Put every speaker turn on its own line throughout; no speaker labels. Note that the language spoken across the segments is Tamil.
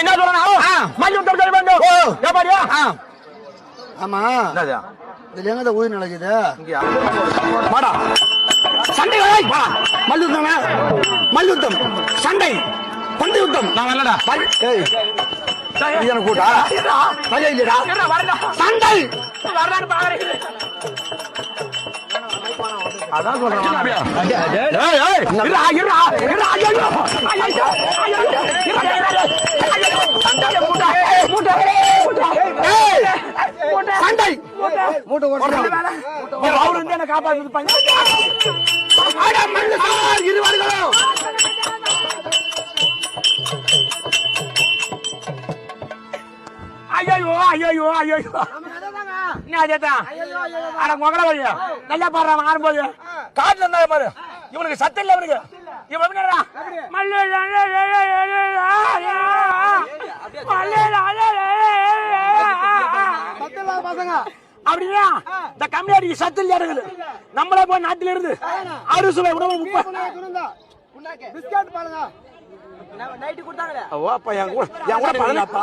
என்ன
ஆ.
மல்யுத்தம் செய்ய வேண்டும்
ஆ. ஆமா இதுல எங்க உயிர் நடக்குது வாடா சண்டை மல்யுத்தம் மல்யுத்தம் பந்து யுத்தம்
நான் வரலடா
கூட்டா
வரலான்னு பாக்குறேன் அவர் வந்து என்ன
சார் இருவர்களும்
ஐயோ ஐயோ. ஐயோ என்ன அதேதான் அட மொகல வழியா? நல்லா பாடுறான் ஆடும்போது காட்டுல இருந்தா பாரு. இவனுக்கு சத்தம் இல்ல இவனுக்கு இவன் என்னடா மல்லு அப்படியா? இந்த கம்மியாடிக்கு சத்து இல்ல இருக்குது? நம்மளே போய் நாட்டில இருந்து அறுசுவை உணவு முப்பது ஓ, அப்பா, என் கூட என் கூட பழனப்பா.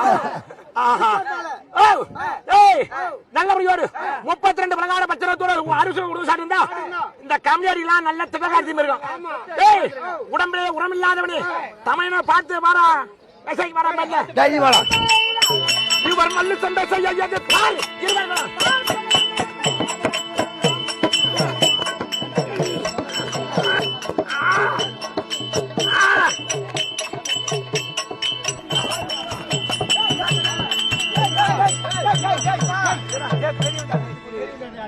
ஆஹா. நல்லபடியோடு. முப்பத்தி ரெண்டு பலகார பத்திரத்தோட அரிசி உணவு சாப்பிட்டு இந்த கம்மியாடிலாம் நல்ல திபகாரத்தி இருக்கும். ஏய் உடம்புல உரமில்லாதவனே. தமிழனை பார்த்து வாரா விசைக்கு வரா பாருங்க இவர் மல்லு சண்டை செய்ய பார் இருவர்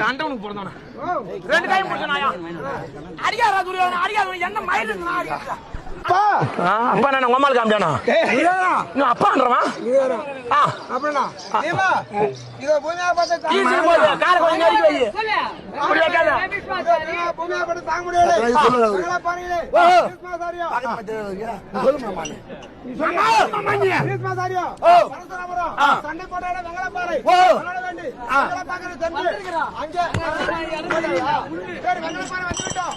கண்டவனுக்கு பிறந்தவனா ரெண்டு டைம் பிடிச்சனாயா அடியாரா துரியோதனா அடியாரா என்ன மயில் அப்பா. நான் உங்க அம்மாளுக்கு காமிச்சானா? இன்னும் அப்பான்றவன் ஆ.
அப்படின்னா இத பூமியா பார்த்து
ஈஸி போது காரை கொஞ்சம் நெருக்கி வை. அப்படி வைக்காத
பூமியா பார்த்து தாங்க முடியாது பாருங்களே. சண்டை போட்டாட வெங்கல பாறை வேண்டி. வெங்கல பாக்குற தம்பி அங்க. வெங்கல பாறை வந்துட்டோம்